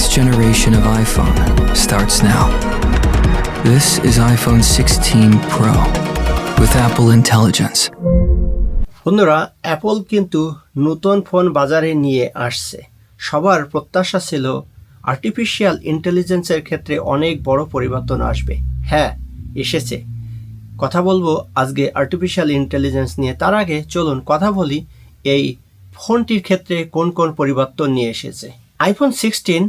next generation of iPhone starts now. This is iPhone 16 Pro with Apple Intelligence. বন্ধুরা Apple কিন্তু নতুন phone বাজারে নিয়ে আসছে। সবার প্রত্যাশা ছিল আর্টিফিশিয়াল ইন্টেলিজেন্সের ক্ষেত্রে অনেক বড় পরিবর্তন আসবে। হ্যাঁ এসেছে। কথা বলব আজকে আর্টিফিশিয়াল ইন্টেলিজেন্স নিয়ে। তার আগে চলুন কথা বলি এই ফোনটির ক্ষেত্রে কোন কোন পরিবর্তন নিয়ে এসেছে। IPhone sixteen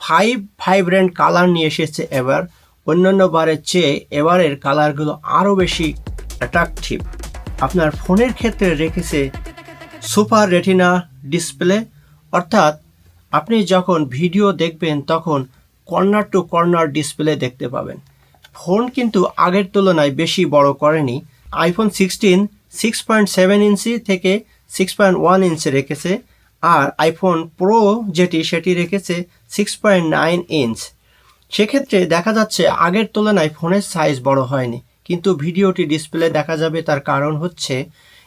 five vibrant colour নিয়ে এসেছে এবার। অন্যান্য বারের চেয়ে এবারের কালারগুলো আরও বেশি অ্যাট্রাকটিভ আপনার ফোনের ক্ষেত্রে রেখেছে সুপার রেটিনা ডিসপ্লে অর্থাৎ আপনি যখন ভিডিও দেখবেন, তখন কর্নার টু কর্নার ডিসপ্লে দেখতে পাবেন। ফোন কিন্তু আগের তুলনায় বেশি বড় করেনি। IPhone sixteen six point seven inch থেকে সিক্স পয়েন্ট ওয়ান ইঞ্চি রেখেছে। আর আইফোন প্রো যেটি সেটি রেখেছে সিক্স পয়েন্ট নাইন ইঞ্চ সেক্ষেত্রে দেখা যাচ্ছে আগের তুলনায় ফোনের সাইজ বড় হয়নি, কিন্তু ভিডিওটি ডিসপ্লে দেখা যাবে তার কারণ হচ্ছে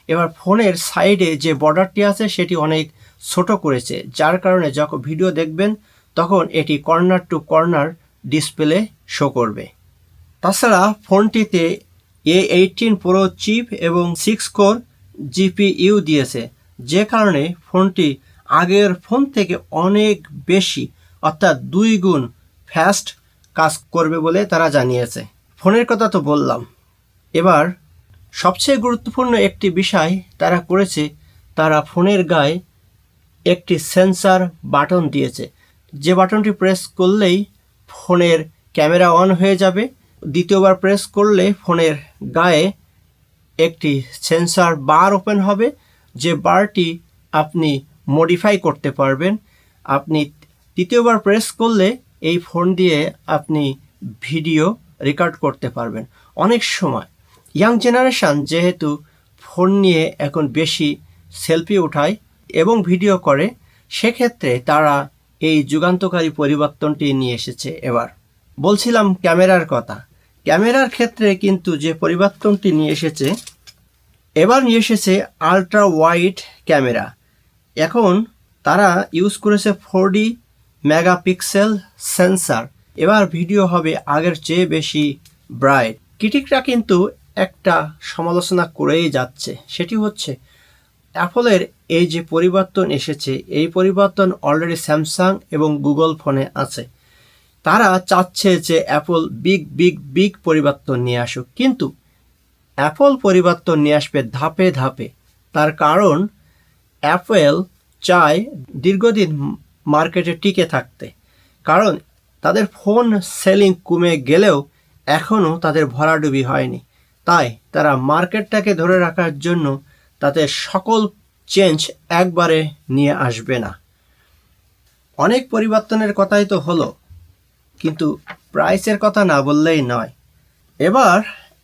এবার ফোনের সাইডে যে বর্ডারটি আছে সেটি অনেক ছোট করেছে, যার কারণে যখন ভিডিও দেখবেন তখন এটি corner to corner display show করবে। তাছাড়া ফোনটিতে এ এইটিন প্রো চিপ এবং সিক্স কোর জিপিইউ দিয়েছে, যে কারণে ফোনটি আগের ফোন থেকে অনেক বেশি, অর্থাৎ দুই গুণ ফাস্ট কাজ করবে বলে তারা জানিয়েছে। ফোনের কথা তো বললাম। এবার, সবচেয়ে গুরুত্বপূর্ণ একটি বিষয় তারা করেছে, তারা ফোনের গায়ে একটি সেন্সার বাটন দিয়েছে। যে বাটনটি প্রেস করলেই ফোনের ক্যামেরা অন হয়ে যাবে। দ্বিতীয়বার প্রেস করলে ফোনের গায়ে একটি সেন্সার বার ওপেন হবে। যে বারটি আপনি মডিফাই করতে পারবেন। আপনি তৃতীয়বার প্রেস করলে এই ফোন দিয়ে আপনি ভিডিও রেকর্ড করতে পারবেন। অনেক সময়। ইয়াং জেনারেশান যেহেতু ফোন নিয়ে এখন বেশি সেলফি উঠায় এবং ভিডিও করে, সেক্ষেত্রে তারা এই যুগান্তকারী পরিবর্তনটি নিয়ে এসেছে এবার। বলছিলাম ক্যামেরার কথা। ক্যামেরার ক্ষেত্রে কিন্তু যে পরিবর্তনটি নিয়ে এসেছে, এবার নিয়ে এসেছে আলট্রা ওয়াইড ক্যামেরা এখন তারা ইউজ করেছে ফোর ডি মেগাপিক্সেল সেন্সার এবার ভিডিও হবে আগের চেয়ে বেশি ব্রাইট ক্রিটিকরা কিন্তু একটা সমালোচনা করেই যাচ্ছে। সেটি হচ্ছে, অ্যাপলের এই যে পরিবর্তন এসেছে, এই পরিবর্তন অলরেডি স্যামসাং এবং গুগল ফোনে আছে। তারা চাচ্ছে যে অ্যাপল বিগ বিগ বিগ পরিবর্তন নিয়ে আসুক। কিন্তু অ্যাপল পরিবর্তন নিয়ে আসবে ধাপে ধাপে। তার কারণ অ্যাপেল চায় দীর্ঘদিন মার্কেটে টিকে থাকতে। কারণ তাদের ফোন সেলিং কমে গেলেও এখনও তাদের ভরাডুবি হয়নি। তাই তারা মার্কেটটাকে ধরে রাখার জন্য তাদের সকল চেঞ্জ একবারে নিয়ে আসবে না। অনেক পরিবর্তনের কথাই তো হলো, কিন্তু প্রাইসের কথা না বললেই নয়। এবার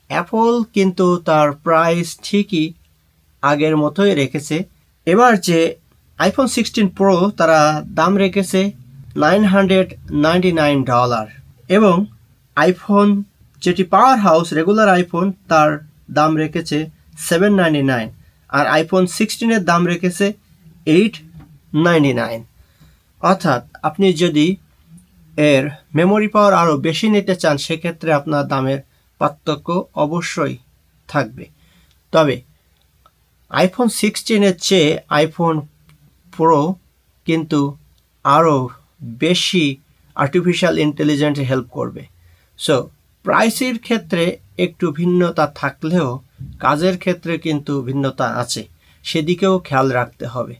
অ্যাপল কিন্তু তার প্রাইস ঠিকই আগের মতোই রেখেছে। এবার যে আইফোন সিক্সটিন প্রো তারা দাম রেখেছে nine hundred ninety nine dollar এবং আইফোন যেটি পাওয়ার হাউস রেগুলার আইফোন তার দাম রেখেছে সেভেন নাইনটি নাইন আর আইফোন সিক্সটিনের দাম রেখেছে এইট নাইনটি নাইন অর্থাৎ আপনি যদি এর মেমোরি পাওয়ার আরও বেশি নিতে চান, সেক্ষেত্রে আপনার দামের পার্থক্য অবশ্যই থাকবে। তবে আইফোন সিক্সটিনের চেয়ে আইফোন প্রো কিন্তু আরও বেশি আর্টিফিশিয়াল ইন্টেলিজেন্সে হেল্প করবে। সো প্রাইসের ক্ষেত্রে একটু ভিন্নতা থাকলেও কাজের ক্ষেত্রে কিন্তু ভিন্নতা আছে, সেদিকেও খেয়াল রাখতে হবে।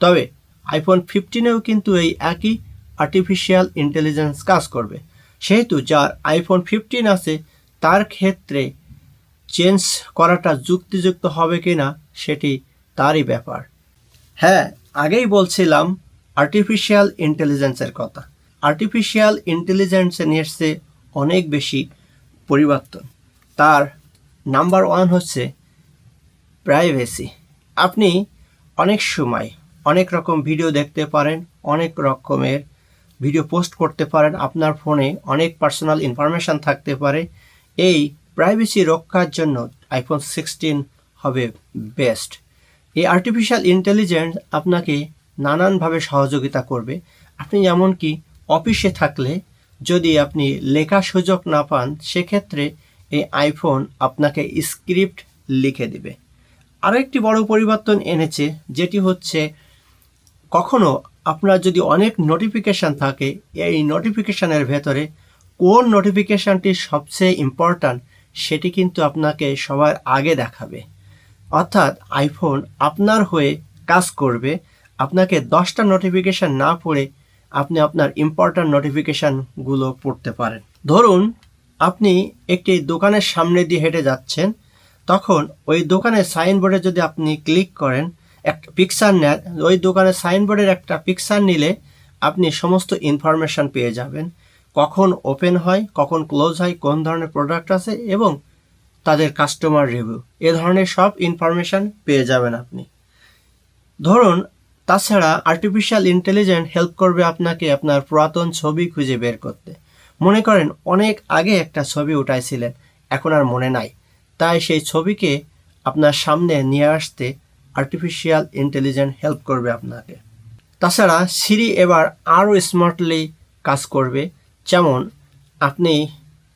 তবে আইফোন ফিফটিনেও কিন্তু এই একই আর্টিফিশিয়াল ইন্টেলিজেন্স কাজ করবে। সেহেতু যার আইফোন ফিফটিন আছে, তার ক্ষেত্রে চেঞ্জ করাটা যুক্তিযুক্ত হবে কি না সেটি তারই ব্যাপার। হ্যাঁ আগেই বলছিলাম আর্টিফিশিয়াল ইন্টেলিজেন্সের কথা। আর্টিফিশিয়াল ইন্টেলিজেন্সে নিয়ে এসছে অনেক বেশি পরিবর্তন। তার নাম্বার ওয়ান হচ্ছে প্রাইভেসি আপনি অনেক সময় অনেক রকম ভিডিও দেখতে পারেন, অনেক রকমের ভিডিও পোস্ট করতে পারেন, আপনার ফোনে অনেক পার্সোনাল ইনফরমেশান থাকতে পারে। এই প্রাইভেসি রক্ষার জন্য আইফোন সিক্সটিন হবে বেস্ট এই আর্টিফিশিয়াল ইন্টেলিজেন্স আপনাকে নানানভাবে সহযোগিতা করবে। আপনি এমনকি অফিসে থাকলে যদি আপনি লেখা সুযোগ না পান, সেক্ষেত্রে এই আইফোন আপনাকে স্ক্রিপ্ট লিখে দিবে। আরেকটি বড় পরিবর্তন এনেছে, যেটি হচ্ছে কখনো আপনার যদি অনেক নোটিফিকেশান থাকে, এই নোটিফিকেশানের ভেতরে কোন নোটিফিকেশানটি সবচেয়ে ইম্পর্ট্যান্ট সেটি কিন্তু আপনাকে সবার আগে দেখাবে। অর্থাৎ আইফোন আপনার হয়ে কাজ করবে। আপনাকে দশটা নোটিফিকেশান না পড়ে আপনি আপনার ইম্পর্ট্যান্ট নোটিফিকেশানগুলো পড়তে পারেন। ধরুন, আপনি একটি দোকানের সামনে দিয়ে হেঁটে যাচ্ছেন, তখন ওই দোকানের সাইনবোর্ডে যদি আপনি ক্লিক করেন একটা পিকচার নেন, ওই দোকানের সাইনবোর্ডের একটা পিকচার নিলে আপনি সমস্ত ইনফরমেশান পেয়ে যাবেন। কখন ওপেন হয়, কখন ক্লোজ হয়, কোন ধরনের প্রোডাক্ট আছে এবং তাদের কাস্টমার রিভিউ। এ ধরনের সব ইনফরমেশান পেয়ে যাবেন আপনি। ধরুন, তাছাড়া আর্টিফিশিয়াল ইন্টেলিজেন্ট হেল্প করবে আপনাকে আপনার পুরাতন ছবি খুঁজে বের করতে। মনে করেন, অনেক আগে একটা ছবি উঠাইছিলেন, এখন আর মনে নাই। তাই সেই ছবিকে আপনার সামনে নিয়ে আসতে আর্টিফিশিয়াল ইন্টেলিজেন্ট হেল্প করবে আপনাকে। তাছাড়া সিরি এবার আরও স্মার্টলি কাজ করবে। যেমন, আপনি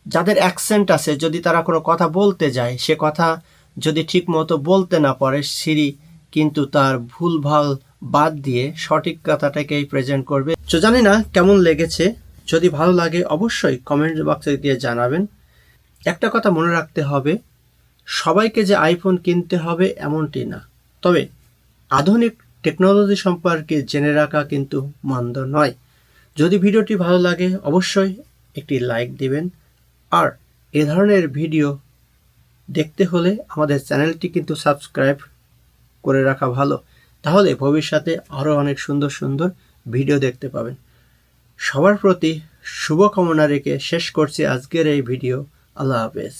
যাদের অ্যাকসেন্ট আছে, যদি তারা কোনো কথা বলতে যায়, সে কথা যদি ঠিক মতো বলতে না পারে সিরি কিন্তু তার ভুলভাল বাদ দিয়ে সঠিক কথাটাকেই প্রেজেন্ট করবে। তো জানি না কেমন লেগেছে, যদি ভালো লাগে অবশ্যই কমেন্ট বক্সে দিয়ে জানাবেন। একটা কথা মনে রাখতে হবে, সবাইকে যে আইফোন কিনতে হবে এমনটি না। তবে আধুনিক টেকনোলজি সম্পর্কে জেনে রাখা কিন্তু মন্দ নয়। যদি ভিডিওটি ভালো লাগে, অবশ্যই একটি লাইক দিবেন। আর এ ধরনের ভিডিও দেখতে হলে আমাদের চ্যানেলটি কিন্তু সাবস্ক্রাইব করে রাখা ভালো। তাহলে ভবিষ্যতে আরও অনেক সুন্দর সুন্দর ভিডিও দেখতে পাবেন। সবার প্রতি শুভকামনা রেখে শেষ করছি আজকের এই ভিডিও। আল্লাহ হাফেজ।